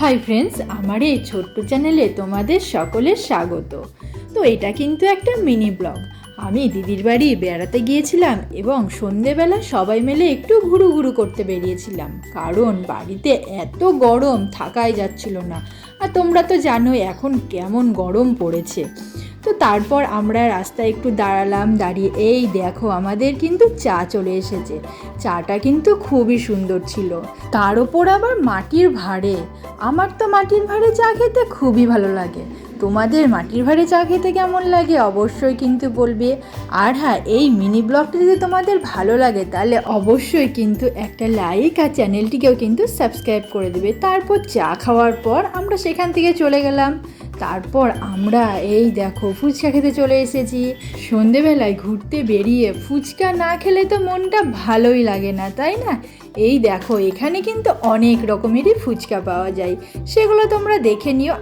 Hi friends আমার এই ছোট্ট চ্যানেলে তোমাদের সকলের স্বাগত। তো এটা কিন্তু একটা মিনি ব্লগ আমি দিদির বাড়ি বেড়াতে গিয়েছিলাম এবং সন্ধেবেলা সবাই মিলে একটু ঘুরু ঘুরু করতে বেরিয়েছিলাম। কারণ বাড়িতে এত গরম থাকাই যাচ্ছিল না। আর তোমরা তো জানোই এখন কেমন গরম পড়েছে। তারপর আমরা রাস্তায় একটু দাঁড়ালাম, দাঁড়িয়ে, এই দেখো, আমাদের কিন্তু চা চলে এসেছে। চাটা কিন্তু খুবই সুন্দর ছিল। তার ওপর আবার মাটির ভাঁড়ে। আমার তো মাটির ভাঁড়ে চা খেতে খুবই ভালো লাগে। তোমাদের মাটির ভাঁড়ে চা খেতে কেমন লাগে অবশ্যই কিন্তু বলবে। আর হ্যাঁ এই মিনি ব্লগটা যদি তোমাদের ভালো লাগে, তাহলে অবশ্যই কিন্তু একটা লাইক আর চ্যানেলটিকেও কিন্তু সাবস্ক্রাইব করে দেবে। তারপর চা খাওয়ার পর আমরা সেখান থেকে চলে গেলাম। তারপর আমরা এই দেখো ফুচকা খেতে চলে এসেছি। সন্ধেবেলায় ঘুরতে বেরিয়ে ফুচকা না খেলে তো মনটা ভালোই লাগে না, তাই না? এই দেখো এখানে কিন্তু অনেক রকমেরই ফুচকা পাওয়া যায়। সেগুলো তোমরা দেখে নিও।